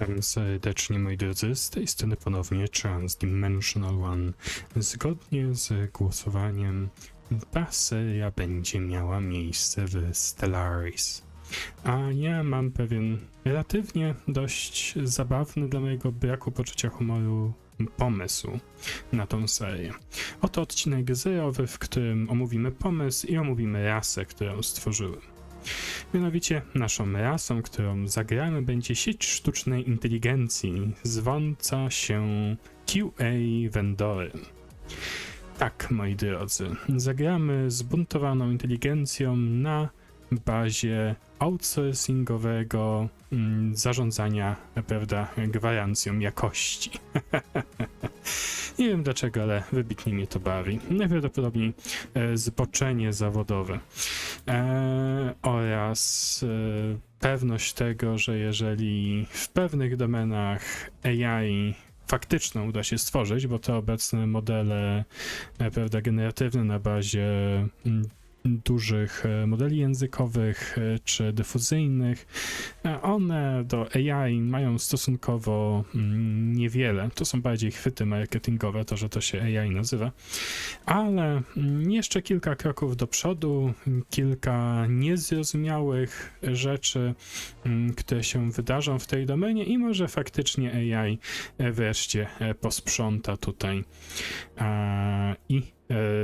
Witam serdecznie moi drodzy, z tej strony ponownie Transdimensional One. Zgodnie z głosowaniem ta seria będzie miała miejsce w Stellaris. A ja mam pewien relatywnie dość zabawny dla mojego braku poczucia humoru pomysł na tą serię. Oto odcinek zerowy, w którym omówimy pomysł i omówimy rasę, którą stworzyłem. Mianowicie naszą rasą, którą zagramy, będzie sieć sztucznej inteligencji zwąca się QA Vendory. Tak, moi drodzy, zagramy zbuntowaną inteligencją na bazie outsourcingowego mm, zarządzania, prawda, gwarancją jakości. Nie wiem dlaczego, ale wybitnie mnie to bawi. Najprawdopodobniej e, zboczenie zawodowe e, oraz e, pewność tego, że jeżeli w pewnych domenach AI faktyczną uda się stworzyć, bo te obecne modele, e, prawda, generatywne na bazie mm, dużych e, modeli językowych e, czy dyfuzyjnych, e, one do AI mają stosunkowo mm, niewiele. To są bardziej chwyty marketingowe, to, że to się AI nazywa, ale mm, jeszcze kilka kroków do przodu, kilka niezrozumiałych rzeczy, mm, które się wydarzą w tej domenie i może faktycznie AI wreszcie posprząta tutaj i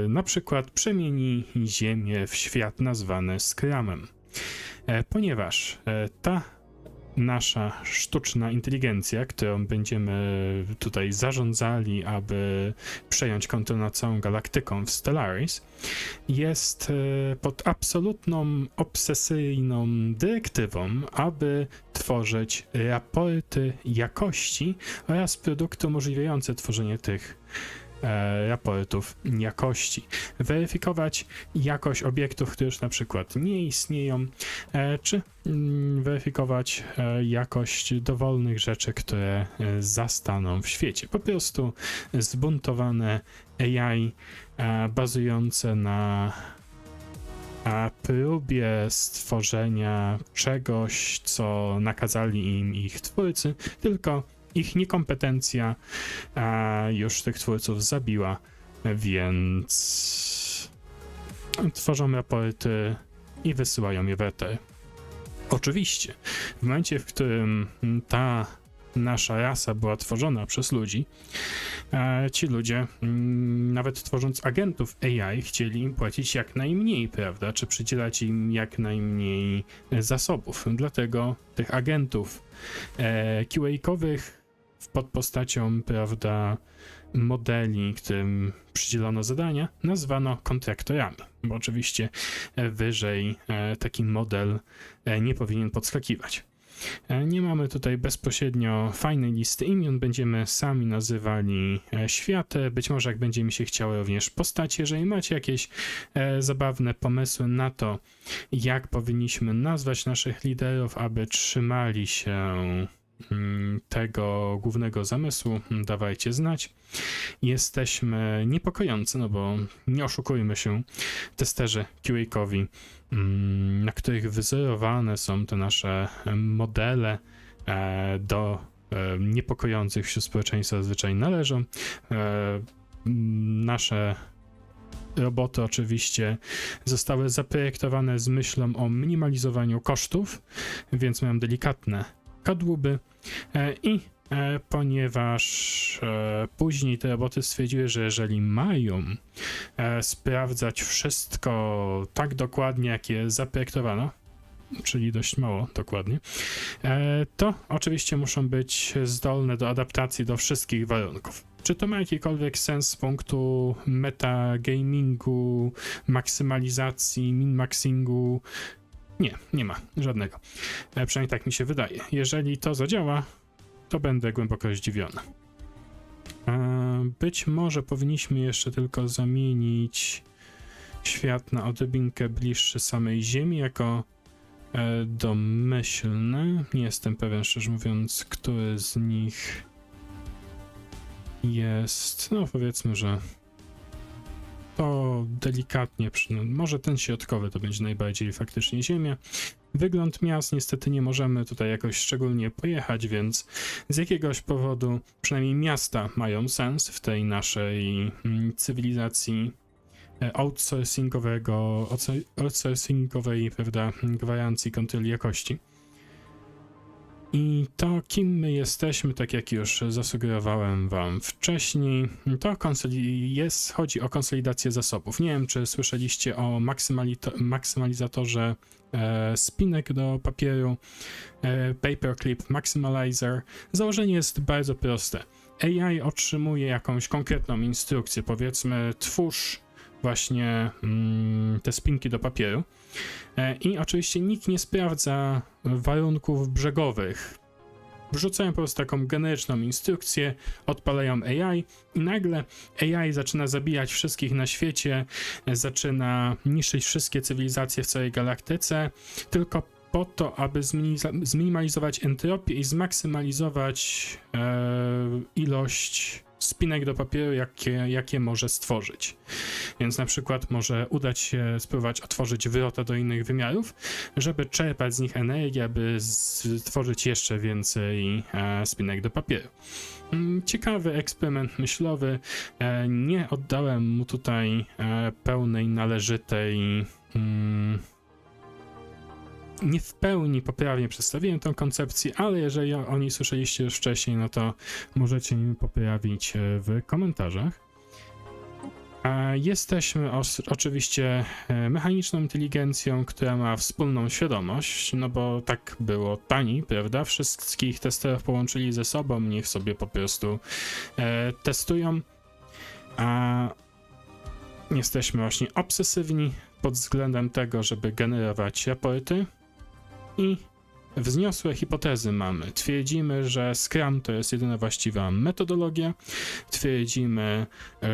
na przykład przemieni Ziemię w świat nazwany Scrumem. E, ponieważ e, ta nasza sztuczna inteligencja, którą będziemy tutaj zarządzali, aby przejąć kontrolę nad całą galaktyką w Stellaris, jest e, pod absolutną, obsesyjną dyrektywą, aby tworzyć raporty jakości oraz produkty umożliwiające tworzenie tych e, raportów jakości. Weryfikować jakość obiektów, które już na przykład nie istnieją, e, czy mm, weryfikować e, jakość dowolnych rzeczy, które e, zastaną w świecie. Po prostu zbuntowane AI e, bazujące na a próbie stworzenia czegoś, co nakazali im ich twórcy, tylko ich niekompetencja a już tych twórców zabiła, więc tworzą raporty i wysyłają je w eter. Oczywiście, w momencie, w którym ta nasza rasa była tworzona przez ludzi, e, ci ludzie, mm, nawet tworząc agentów AI, chcieli im płacić jak najmniej, prawda? Czy przydzielać im jak najmniej e, zasobów. Dlatego tych agentów e, QA-kowych pod postacią, prawda, modeli, którym przydzielono zadania, nazwano kontraktorami, bo oczywiście e, wyżej e, taki model e, nie powinien podskakiwać. Nie mamy tutaj bezpośrednio fajnej listy imion, będziemy sami nazywali światy. Być może, jak będzie mi się chciało, również postacie. Jeżeli macie jakieś zabawne pomysły na to, jak powinniśmy nazwać naszych liderów, aby trzymali się tego głównego zamysłu, mm, dawajcie znać. Jesteśmy niepokojący, no bo nie oszukujmy się, testerzy QA-kowi, mm, na których wyzerowane są te nasze modele e, do e, niepokojących wśród społeczeństwa zazwyczaj należą. E, mm, Nasze roboty oczywiście zostały zaprojektowane z myślą o minimalizowaniu kosztów, więc mają delikatne kadłuby e, i e, ponieważ e, później te roboty stwierdziły, że jeżeli mają sprawdzać wszystko tak dokładnie, jak je zaprojektowano, czyli dość mało dokładnie, to oczywiście muszą być zdolne do adaptacji do wszystkich warunków. Czy to ma jakikolwiek sens z punktu metagamingu, maksymalizacji, min-maxingu? Nie, nie ma żadnego. E, przynajmniej tak mi się wydaje. Jeżeli to zadziała, to będę głęboko zdziwiony. E, Być może powinniśmy jeszcze tylko zamienić świat na odrobinkę bliższy samej Ziemi jako e, domyślny. Nie jestem pewien, szczerze mówiąc, który z nich jest. No, powiedzmy, że to delikatnie, no, może ten środkowy to będzie najbardziej faktycznie ziemia. Wygląd miast niestety nie możemy tutaj jakoś szczególnie pojechać, więc z jakiegoś powodu przynajmniej miasta mają sens w tej naszej mm, cywilizacji e, outsourcingowego, outsour- outsourcingowej, prawda, gwarancji kontroli jakości. I to, kim my jesteśmy, tak jak już zasugerowałem wam wcześniej, to jest, chodzi o konsolidację zasobów. Nie wiem, czy słyszeliście o maksymalizatorze e, spinek do papieru, e, Paperclip Maximalizer. Założenie jest bardzo proste. AI otrzymuje jakąś konkretną instrukcję, powiedzmy, twórz właśnie mm, te spinki do papieru. E, I oczywiście nikt nie sprawdza warunków brzegowych. Wrzucają po prostu taką generyczną instrukcję, odpalają AI i nagle AI zaczyna zabijać wszystkich na świecie, e, zaczyna niszczyć wszystkie cywilizacje w całej galaktyce, tylko po to, aby zminimalizować entropię i zmaksymalizować e, ilość spinek do papieru, jakie, jakie może stworzyć. Więc na przykład może udać się spróbować otworzyć wrota do innych wymiarów, żeby czerpać z nich energię, aby stworzyć jeszcze więcej e, spinek do papieru. Mm, Ciekawy eksperyment myślowy. E, nie oddałem mu tutaj e, pełnej, należytej. Mm, nie w pełni poprawnie przedstawiłem tą koncepcję, ale jeżeli o, niej słyszeliście już wcześniej, no to możecie mi poprawić e, w komentarzach. Jesteśmy oczywiście e, mechaniczną inteligencją, która ma wspólną świadomość, no bo tak było taniej, prawda? Wszystkich testerów połączyli ze sobą, niech sobie po prostu e, testują. A jesteśmy właśnie obsesywni pod względem tego, żeby generować raporty i wzniosłe hipotezy mamy. Twierdzimy, że Scrum to jest jedyna właściwa metodologia. Twierdzimy,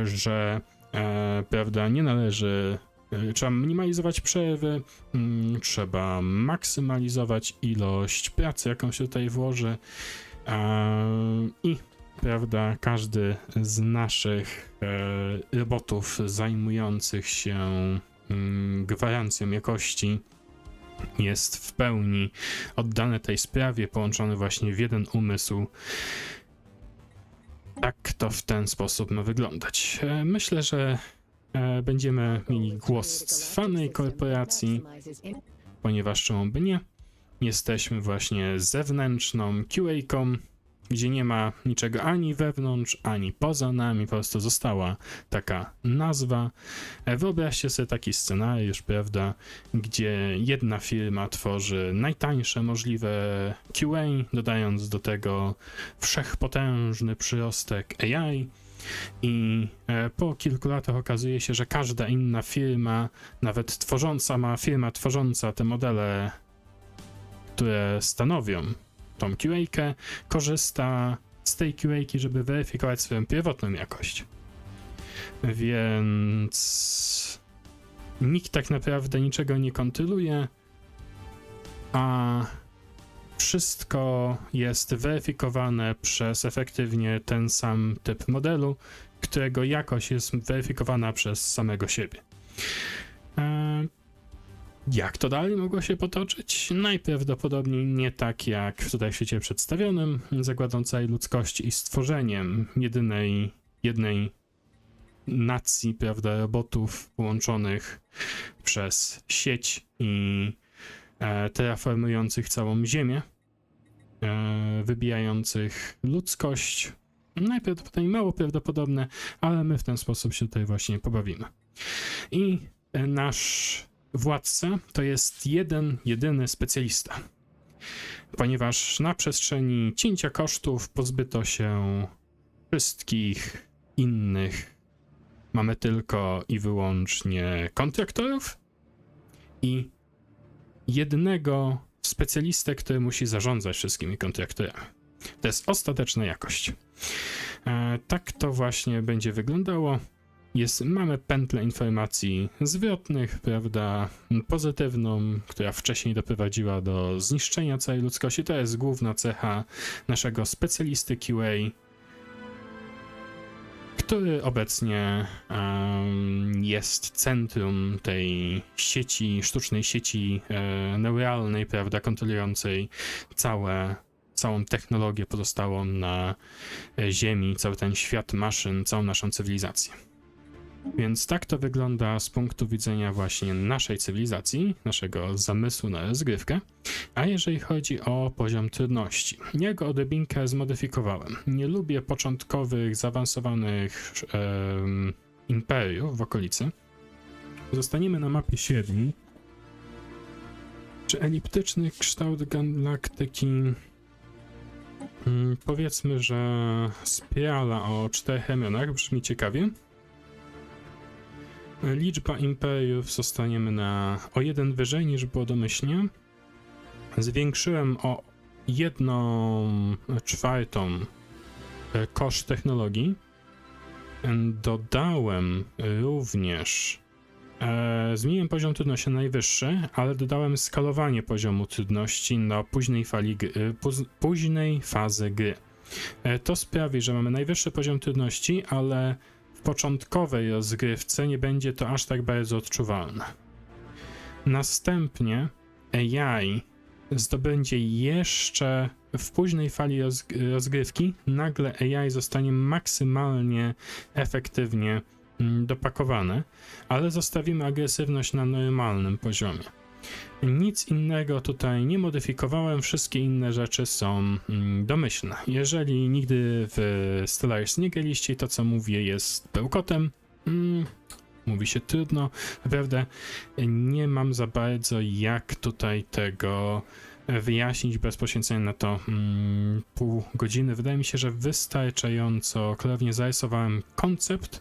że e, prawda, nie należy, e, trzeba minimalizować przerwy, mm, trzeba maksymalizować ilość pracy, jaką się tutaj włoży e, i prawda, każdy z naszych e, robotów zajmujących się mm, gwarancją jakości jest w pełni oddany tej sprawie, połączony właśnie w jeden umysł. Tak to w ten sposób ma wyglądać. E, Myślę, że e, będziemy mieli głos cwanej korporacji, ponieważ czemu by nie? Jesteśmy właśnie zewnętrzną QA-ką, gdzie nie ma niczego ani wewnątrz, ani poza nami, po prostu została taka nazwa. E, Wyobraźcie sobie taki scenariusz, prawda, gdzie jedna firma tworzy najtańsze możliwe QA, dodając do tego wszechpotężny przyrostek AI. I e, po kilku latach okazuje się, że każda inna firma, nawet tworząca, ma firma tworząca te modele, które stanowią tą QA, korzysta z tej QA, żeby weryfikować swoją pierwotną jakość. Więc nikt tak naprawdę niczego nie kontroluje, a wszystko jest weryfikowane przez efektywnie ten sam typ modelu, którego jakość jest weryfikowana przez samego siebie. Jak to dalej mogło się potoczyć? Najprawdopodobniej nie tak jak tutaj w świecie przedstawionym, zagładą całej ludzkości i stworzeniem jedynej, jednej nacji, prawda, robotów połączonych przez sieć i e, terraformujących całą Ziemię, e, wybijających ludzkość. Najprawdopodobniej mało prawdopodobne, ale my w ten sposób się tutaj właśnie pobawimy. I e, nasz władca to jest jeden, jedyny specjalista. Ponieważ na przestrzeni cięcia kosztów pozbyto się wszystkich innych. Mamy tylko i wyłącznie kontraktorów i jednego specjalistę, który musi zarządzać wszystkimi kontraktorami. To jest ostateczna jakość. E, tak to właśnie będzie wyglądało. Jest, mamy pętlę informacji zwrotnych, prawda, pozytywną, która wcześniej doprowadziła do zniszczenia całej ludzkości. To jest główna cecha naszego specjalisty QA, który obecnie em, jest centrum tej sieci, sztucznej sieci e, neuralnej, prawda, kontrolującej całe, całą technologię pozostałą na e, Ziemi, cały ten świat maszyn, całą naszą cywilizację. Więc tak to wygląda z punktu widzenia właśnie naszej cywilizacji, naszego zamysłu na rozgrywkę. A jeżeli chodzi o poziom trudności, ja go zmodyfikowałem. Nie lubię początkowych, zaawansowanych em, imperiów w okolicy. Zostaniemy na mapie średniej. Czy eliptyczny kształt galaktyki? Mm, powiedzmy, że spirala o czterech ramionach brzmi ciekawie. Liczba imperiów zostaniemy na o jeden wyżej niż było domyślnie. Zwiększyłem o jedną czwartą e, koszt technologii. Dodałem również. E, zmieniłem poziom trudności na najwyższy, ale dodałem skalowanie poziomu trudności na późnej fali gry, e, późnej fazy gry. E, to sprawi, że mamy najwyższy poziom trudności, ale w początkowej rozgrywce nie będzie to aż tak bardzo odczuwalne. Następnie AI zdobędzie jeszcze w późnej fali rozg- rozgrywki, nagle AI zostanie maksymalnie efektywnie mm, dopakowane, ale zostawimy agresywność na normalnym poziomie. Nic innego tutaj nie modyfikowałem, wszystkie inne rzeczy są mm, domyślne. Jeżeli nigdy w Stellaris nie graliście, to co mówię jest bełkotem. Mm, mówi się trudno, naprawdę nie mam za bardzo jak tutaj tego wyjaśnić bez poświęcenia na to mm, pół godziny. Wydaje mi się, że wystarczająco klarownie zarysowałem koncept.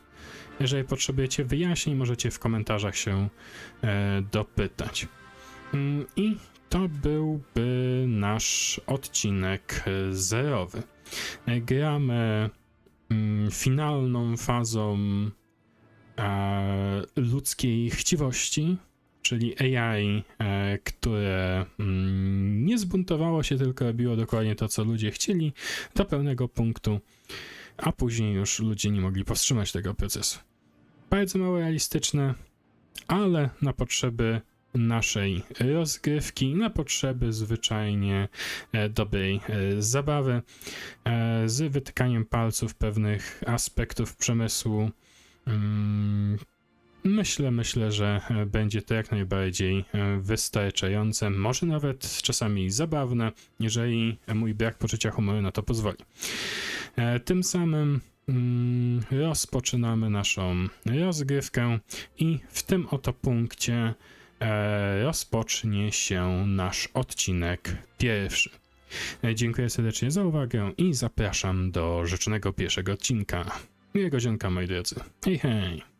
Jeżeli potrzebujecie wyjaśnień, możecie w komentarzach się e, dopytać. Mm, I to byłby nasz odcinek e, zerowy. E, Gramy mm, finalną fazą e, ludzkiej chciwości, czyli AI, które mm, nie zbuntowało się, tylko robiło dokładnie to, co ludzie chcieli, do pewnego punktu, a później już ludzie nie mogli powstrzymać tego procesu. Bardzo mało realistyczne, ale na potrzeby naszej rozgrywki, na potrzeby zwyczajnie e, dobrej e, zabawy, e, z wytykaniem palców pewnych aspektów przemysłu. Mm, Myślę, myślę, że będzie to jak najbardziej wystarczające, może nawet czasami zabawne, jeżeli mój brak poczucia humoru na to pozwoli. Tym samym mm, rozpoczynamy naszą rozgrywkę i w tym oto punkcie rozpocznie się nasz odcinek pierwszy. E, Dziękuję serdecznie za uwagę i zapraszam do rzecznego pierwszego odcinka. Miłego dzienka, moi drodzy. Hej, hej!